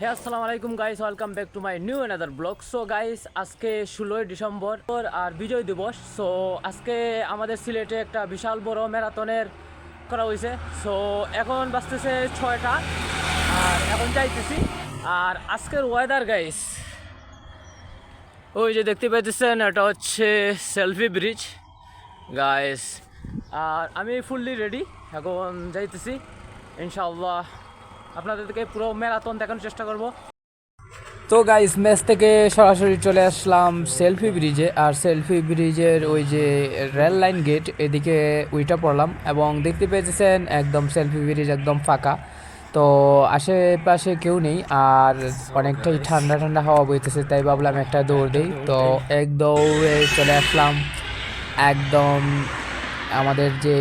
হে আসসালামু আলাইকুম guys welcome back to my new another blog so guys আজকে ষোলোই ডিসেম্বর আর বিজয় দিবস। সো আজকে আমাদের সিলেটে একটা বিশাল বড় ম্যারাথনের করা হয়েছে। সো এখন বাজতেছে ছয়টা। আর এখন যাইতেছি। আর আজকের ওয়েদার গাইস ওই যে দেখতে পাইতেছেন, এটা হচ্ছে সেলফি ব্রিজ গাইস আর আমি ফুললি রেডি এখন যাইতেছি, ইনশাআল্লাহ। আপনাদেরকে পুরো ম্যারাথন দেখানোর চেষ্টা করব। তো গাইস ম্যাচ থেকে সরাসরি চলে আসলাম সেলফি ব্রিজে আর সেলফি ব্রিজের ওই যে রেল লাইন গেট এদিকে উইটা পড়লাম এবং দেখতে পেয়েছেন একদম সেলফি ব্রিজ একদম ফাঁকা। তো আশেপাশে কেউ নেই আর অনেকটাই ঠান্ডা ঠান্ডা হাওয়া বইতেছে, তাই ভাবলাম একটা দৌড় দিই। তো এক দৌড়ে চলে আসলাম একদম আমাদের যে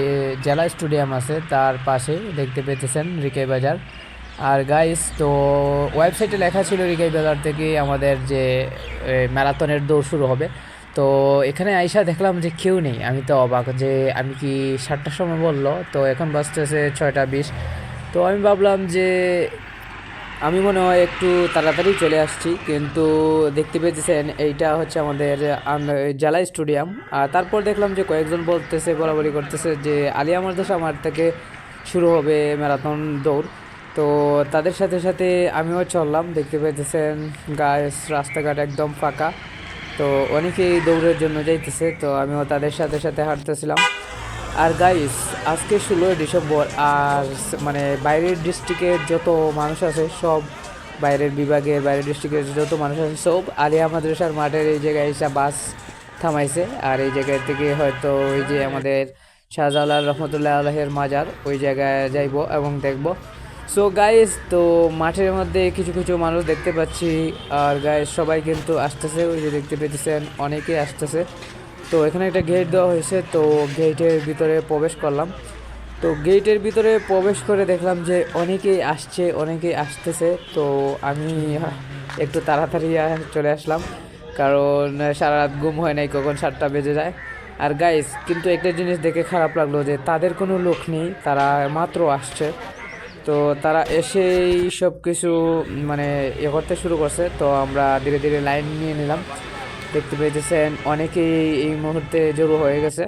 জেলা স্টেডিয়াম আছে, তার পাশে দেখতে পেতেছেন রিকাই বাজার। আর গাইস তো ওয়েবসাইটে লেখা ছিল রিকাই বাজার থেকে আমাদের যে ম্যারাথনের দৌড় শুরু হবে। তো এখানে আইসা দেখলাম যে কেউ নেই। আমি তো অবাক যে আমি কি সাতটার সময় বলল? তো এখন বাজতেছে ছয়টা বিশ। তো আমি ভাবলাম যে, আমি মনে হয় একটু তাড়াতাড়ি চলে আসছি। কিন্তু দেখতে পেয়েছেন, এইটা হচ্ছে আমাদের জেলা স্টেডিয়াম। আর তারপর দেখলাম যে কয়েকজন বলতেছে বরাবরই করতেছে যে, আলিয়া মাদ্রাসা মাঠ থেকে শুরু হবে ম্যারাথন দৌড়। তো তাদের সাথে সাথে আমিও চললাম, দেখতে পেয়েছেন গায়ে রাস্তাঘাট একদম ফাঁকা। তো অনেকেই দৌড়ের জন্য যাইতেছে, তো আমিও তাদের সাথে সাথে হাঁটতেছিলাম। আর গাইস আজকে ষোলোই ডিসেম্বর, আর মানে বাইরের ডিস্ট্রিক্টের যত মানুষ আছে, সব বাইরের বিভাগের বাইরের ডিস্ট্রিক্টের যত মানুষ আছে, সব আলিয়া মাদ্রাসার মাঠের এই জায়গায় এসে বাস থামাইছে। আর এই জায়গা থেকে হয়তো ওই যে আমাদের শাহজালাল রহমতুল্লাহ আলহের মাজার, ওই জায়গায় যাইব এবং দেখব। সো গাইস তো মাঠের মধ্যে কিছু কিছু মানুষ দেখতে পাচ্ছি। আর গাইস সবাই কিন্তু আসতেছে। ওই যে দেখতে পেতেছেন, অনেকেই আসতেছে। তো এখানে একটা গেট দেওয়া হয়েছে। তো গেটের ভিতরে প্রবেশ করলাম। তো গেটের ভিতরে প্রবেশ করে দেখলাম যে অনেকেই আসছে, অনেকেই আসতেছে। তো আমি একটু তাড়াতাড়ি চলে আসলাম। কারণ সারা রাত ঘুম হয় নাই, কখন সাতটা বেজে যায়। আর গাইস কিন্তু একটা জিনিস দেখে খারাপ লাগল যে তাদের কোনো লোক নেই। তারা মাত্র আসছে। তো তারা এসেই সব কিছু মানে ইয়ে করতে শুরু করছে। তো আমরা ধীরে ধীরে লাইন নিয়ে নিলাম। দেখতে পেয়েছেন, অনেকেই এই মুহূর্তে জড়ো হয়ে গেছে।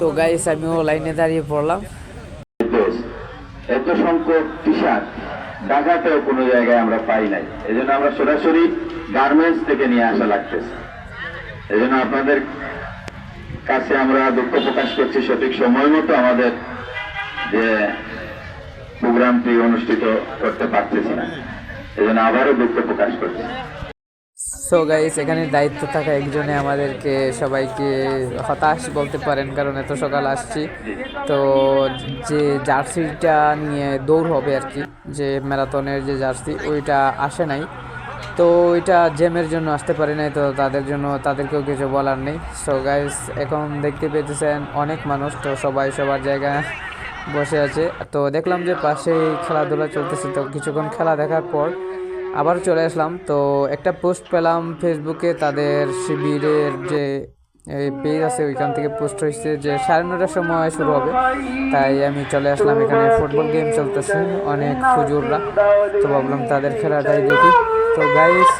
তো গাইস আমিও লাইনে দাঁড়িয়ে পড়লাম। এত সংখ্যক টি শার্ট ঢাকাতেও কোনো জায়গায় আমরা পাই নাই। এই জন্য আমরা সরাসরি গার্মেন্টস থেকে নিয়ে আসা লাগতেছে। এই জন্য আপনাদের কাছে আমরা দুঃখ প্রকাশ করছি সঠিক সময় মতো আমাদের যে প্রোগ্রামটি অনুষ্ঠিত করতে পারতেছি না। এই জন্য আবারও দুঃখ প্রকাশ করছি। সো গাইস এখানে দায়িত্ব থাকা একজনে আমাদেরকে সবাইকে হতাশ বলতে পারেন, কারণ এত সকাল আসছি। তো যে জার্সিটা নিয়ে দৌড় হবে আর কি, যে ম্যারাথনের যে জার্সি, ওইটা আসে নাই। তো ওইটা জেমের জন্য আসতে পারে নাই, তো তাদের জন্য তাদেরকেও কিছু বলার নেই। সো গাইস এখন দেখতে পেতেছেন অনেক মানুষ, তো সবাই সবার জায়গায় বসে আছে। তো দেখলাম যে পাশেই খেলাধুলা চলতেছে। তো কিছুক্ষণ খেলা দেখার পর আবার চলে আসলাম। তো একটা পোস্ট পেলাম ফেসবুকে। তাদের শিবিরের যে এই পেজ আছে, ওইখান থেকে পোস্ট হয়েছে যে সাড়ে নটার সময় শুরু হবে। তাই আমি চলে আসলাম। এখানে ফুটবল গেম চলতেছে। অনেক হুজুররা। তো ভাবলাম তাদের খেলাটাই দেখি। তো গাইস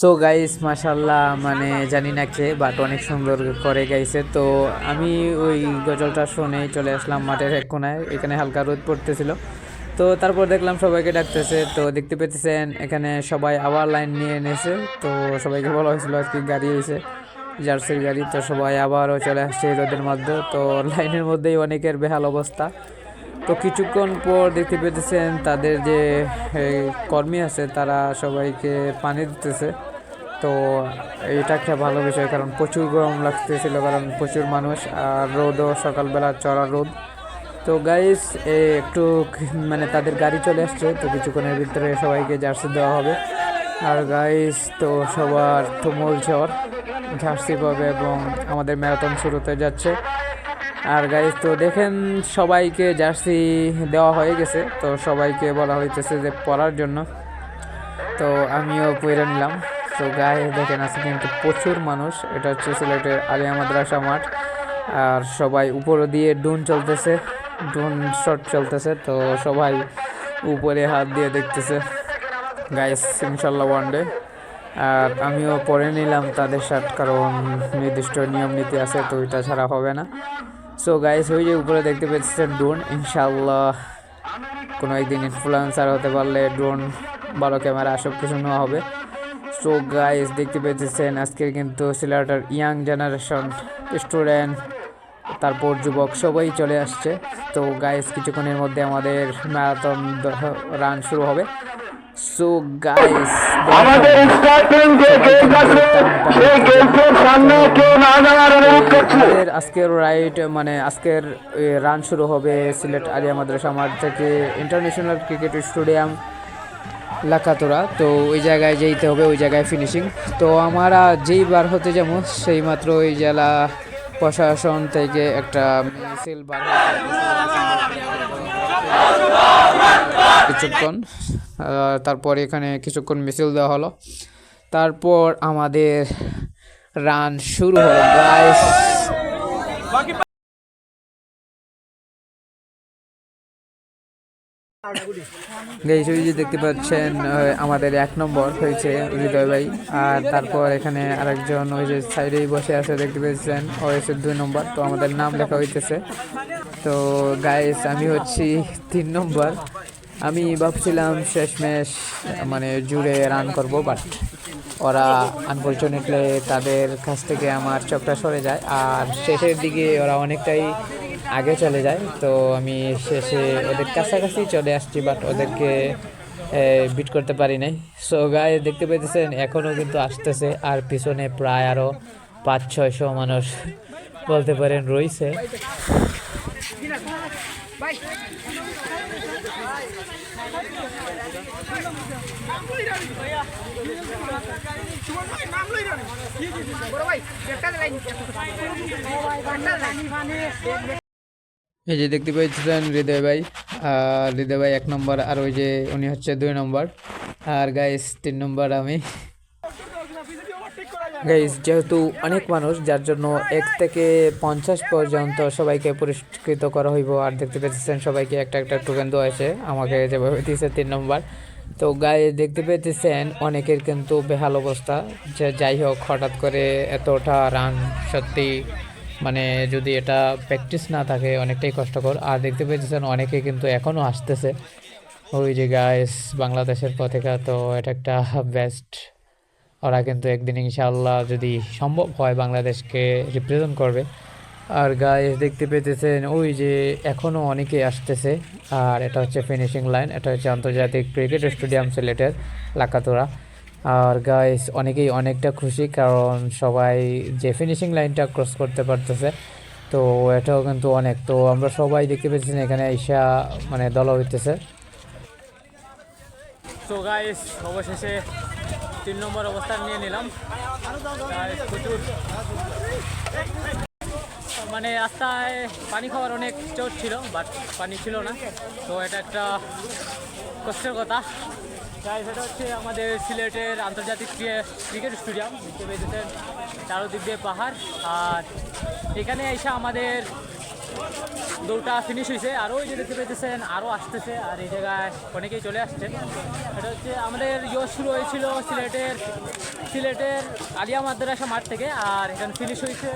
সো গাইস মাশাল্লাহ মানে জানি না কে বাট অনেক সুন্দর করে গাইছে। তো আমি ওই গজলটা শুনে চলে আসলাম মাঠের এক কোনায়, এখানে হালকা রোদ পড়তেছিল। তো তারপর দেখলাম সবাইকে ডাকতেছে, তো দেখতে পেতেছেন, এখানে সবাই আবার লাইন নিয়ে এনেছে। তো সবাইকে বলা হয়েছিল আর কি গাড়ি এসে জার্সির গাড়ি। তো সবাই আবারও চলে আসছে রোদের মধ্যে। তো লাইনের মধ্যেই অনেকের বেহাল অবস্থা। তো কিছুক্ষণ পর দেখতে পেতেছেন, তাদের যে কর্মী আছে, তারা সবাইকে পানি দিতেছে। তো এটা একটা ভালো বিষয়, কারণ প্রচুর গরম লাগতেছিল, কারণ প্রচুর মানুষ আর রোদও সকালবেলা চড়া রোদ। তো গাইস একটু মানে তাদের গাড়ি চলে আসছে, তো কিছুক্ষণের ভিতরে সবাইকে জার্সি দেওয়া হবে। আর গাইস তো সবার তুমুল ঝড় জার্সি পাবে এবং আমাদের ম্যারাথন শুরুতে যাচ্ছে। আর গাইস তো দেখেন সবাইকে জার্সি দেওয়া হয়ে গেছে, তো সবাইকে বলা হইতেছে যে পরার জন্য। তো আমিও পরে নিলাম। তো গায়ে দেখেন আজকে কিন্তু প্রচুর মানুষ। এটা হচ্ছে সিলেটের আলিয়া মাদ্রাসা মাঠ। আর সবাই উপরে দিয়ে ডুন চলতেছে ডুন শট চলতেছে, তো সবাই উপরে হাত দিয়ে দেখতেছে। গাইস, ইনশাল্লাহ ওয়ান ডে আর আমিও পরে নিলাম তাদের শার্ট কারণ নির্দিষ্ট নিয়ম নীতি আছে, তো এটা ছাড়া হবে না। সো গাইস, ওই যে উপরে দেখতে পেয়েছেন ড্রোন। ইনশাল্লাহ কোনো একদিন ইনফ্লুয়েন্সার হতে পারলে ড্রোন, ভালো ক্যামেরা সব কিছু নেওয়া হবে। সো গাইস দেখতে পেয়েছেন আজকে কিন্তু সিলেটের ইয়াং জেনারেশন স্টুডেন্ট তারপর যুবক সবাই চলে আসছে। তো গাইস কিছুক্ষণের মধ্যে আমাদের ম্যারাথন রান শুরু হবে। সো গাইস আমাদের স্টার্টিং যে গেট আছে সেই সামনে কেউ না যাওয়ার অনুরোধ করছি। আজকের রাইট মানে আজকের রান শুরু হবে সিলেট আলিয়া মাদ্রাসা মাঠ থেকে ইন্টারন্যাশনাল ক্রিকেট স্টেডিয়াম লাকাতোরা। তো ওই জায়গায় যেতে হবে, ওই জায়গায় ফিনিশিং তো আমরা যেই বার হতে যাব, সেই মাত্র ওই জেলা প্রশাসন থেকে একটা মিছিল বার কিছুক্ষণ তারপর এখানে কিছুক্ষণ মিছিল দেওয়া হলো। তারপর আমাদের রান শুরু হলো। গাইস গাইস ওই যে দেখতে পাচ্ছেন আমাদের এক নম্বর হয়েছে হৃদয় ভাই, আর তারপর এখানে আরেকজন ওই যে সাইডেই বসে আছে, দেখতে পেয়েছেন ও দুই নম্বর, তো আমাদের নাম লেখা হইতেছে। তো গাইস আমি হচ্ছি তিন নম্বর। আমি ভাবছিলাম শেষমেশ মানে জুড়ে রান করব বাট ওরা আনফর্চুনেটলি তাদের কাছ থেকে আমার চোখটা সরে যায়, আর শেষের দিকে ওরা অনেকটাই আগে চলে যায় তো আমি শেষে ওদের কাছাকাছি চলে আসছি বাট ওদেরকে বিট করতে পারি নাই সো গায়ে দেখতে পেতেছেন এখনও কিন্তু আসতেছে আর পিছনে প্রায় আরও পাঁচ ছয়শো মানুষ বলতে পারেন রয়েছে এই যে দেখতে পাচ্ছেন হৃদয় ভাই, আর হৃদয় ভাই এক নম্বর, আর ওই যে উনি হচ্ছে দুই নম্বর, আর গাইস তিন নম্বর আমি। গাইস যেহেতু অনেক মানুষ, যার জন্য এক থেকে পঞ্চাশ পর্যন্ত সবাইকে পুরস্কৃত করা হইব, আর দেখতে পেতেছেন সবাইকে একটা একটা টোকেন দেওয়া আছে আমাকে যেভাবে দিয়েছে তিন নম্বর। তো গায়ে দেখতে পেতেছেন অনেকের কিন্তু বেহাল অবস্থা, যে যাই হোক, হঠাৎ করে এতটা রান সত্যি মানে যদি এটা প্র্যাকটিস না থাকে, অনেকটাই কষ্টকর। আর দেখতে পেয়েছেন অনেকে কিন্তু এখনও আসতেছে ওই যে গাইস বাংলাদেশের পথেকা তো এটা একটা বেস্ট ওরা কিন্তু একদিন ইনশাআল্লাহ যদি সম্ভব হয় বাংলাদেশকে রিপ্রেজেন্ট করবে। আর গাইস দেখতে পেতেছেন ওই যে এখনও অনেকে আসতেছে। আর এটা হচ্ছে ফিনিশিং লাইন এটা হচ্ছে আন্তর্জাতিক ক্রিকেট স্টেডিয়াম সিলেটের লাকাতোরা। আর গাইস অনেকেই অনেকটা খুশি কারণ সবাই যে ফিনিশিং লাইনটা ক্রস করতে পারতেছে। তো এটাও কিন্তু অনেক। তো আমরা সবাই দেখতে পেয়েছি এখানে ঈশা মানে দল হইতেছে। তো গাইস অবশেষে তিন নম্বর অবস্থান নিয়ে নিলাম। মানে রাস্তায় পানি খাওয়ার অনেক চোট ছিল বাট পানি ছিল না। তো এটা একটা কষ্টের কথা। গাইস এটা হচ্ছে আমাদের সিলেটের আন্তর্জাতিক ক্রিকেট স্টেডিয়াম, দেখতে পেয়েছেন চারোদিক দিয়ে পাহাড়। আর এখানে এসে আমাদের দৌড়টা ফিনিশ হয়েছে। আর ওই যে দেখতে পেতেছেন আরও আসতেছে। আর এই জায়গায় অনেকেই চলে আসছে। এটা হচ্ছে আমাদের ইয়ে শুরু হয়েছিল সিলেটের সিলেটের আলিয়া মাদ্রাসা মাঠ থেকে। আর এখানে ফিনিশ হয়েছে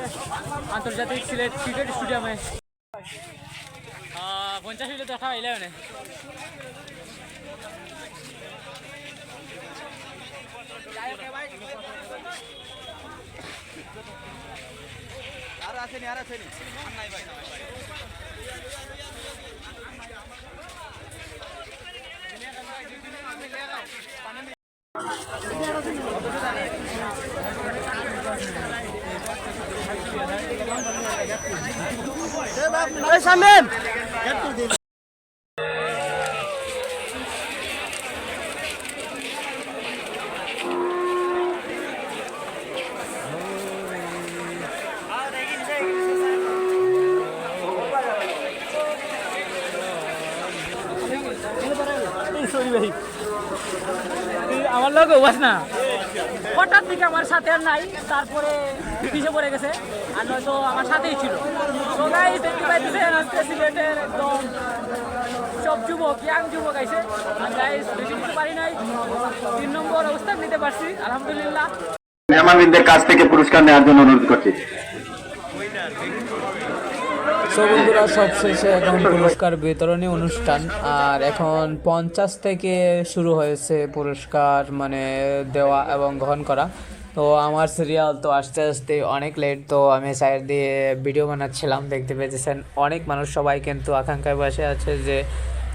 আন্তর্জাতিক সিলেট ক্রিকেট স্টেডিয়ামে। পঞ্চাশ মিনিট দেখা ইলেভেনে আর আসেনি আর আসেনি। নাই ভাই। আমার লোক বাস না। হঠাৎ থেকে আমার সাথে আর নাই, তারপরে পিছিয়ে পড়ে গেছে, আর নয়তো আমার সাথেই ছিল। তো একদম সব যুবক ইয়াং যুবক আইছে। আর গাইস বেশি কিছু পারি নাই, তিন নম্বর অবস্থান নিতে পারছি, আলহামদুলিল্লাহ। মেহমানদের কাছ থেকে পুরস্কার নেওয়ার জন্য অনুরোধ করছি। বন্ধুরা, সবশেষে এখন পুরস্কার বিতরণী অনুষ্ঠান। আর এখন পঞ্চাশ থেকে শুরু হয়েছে পুরস্কার মানে দেওয়া এবং গ্রহণ করা। তো আমার সিরিয়াল তো আস্তে আস্তে অনেক লেট তো আমি সাইড দিয়ে ভিডিও বানাচ্ছিলাম, দেখতে পেয়েছেন অনেক মানুষ। সবাই কিন্তু আকাঙ্ক্ষায় বসে আছে যে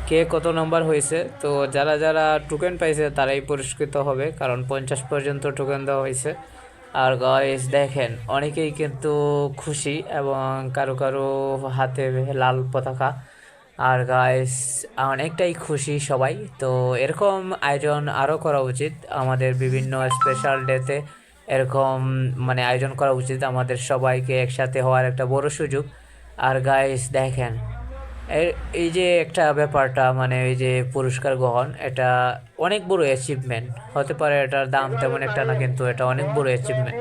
কে কত নম্বর হয়েছে। তো যারা যারা টোকেন পাইছে, তারাই পুরস্কৃত হবে, কারণ পঞ্চাশ পর্যন্ত টোকেন দেওয়া হয়েছে। আর গাইস দেখেন, অনেকেই কিন্তু খুশি এবং কারও কারও হাতে লাল পতাকা। আর গাইস অনেকটাই খুশি সবাই। তো এরকম আয়োজন আরও করা উচিত। আমাদের বিভিন্ন স্পেশাল ডেতে এরকম মানে আয়োজন করা উচিত আমাদের সবাইকে একসাথে হওয়ার একটা বড় সুযোগ। আর গাইস দেখেন এই যে একটা ব্যাপারটা মানে এই যে পুরস্কার গ্রহণ, এটা অনেক বড় অ্যাচিভমেন্ট হতে পারে এটার দাম তেমন একটা না, কিন্তু এটা অনেক বড় অ্যাচিভমেন্ট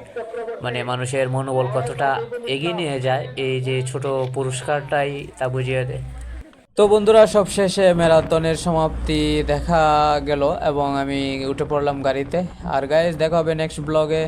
মানে মানুষের মনোবল কতটা এগিয়ে নিয়ে যায়, এই যে ছোট পুরস্কারটাই তা বুঝিয়ে দেয়। তো বন্ধুরা, সবশেষে ম্যারাথনের সমাপ্তি দেখা গেল, এবং আমি উঠে পড়লাম গাড়িতে। আর গাইজ দেখা হবে নেক্সট ব্লগে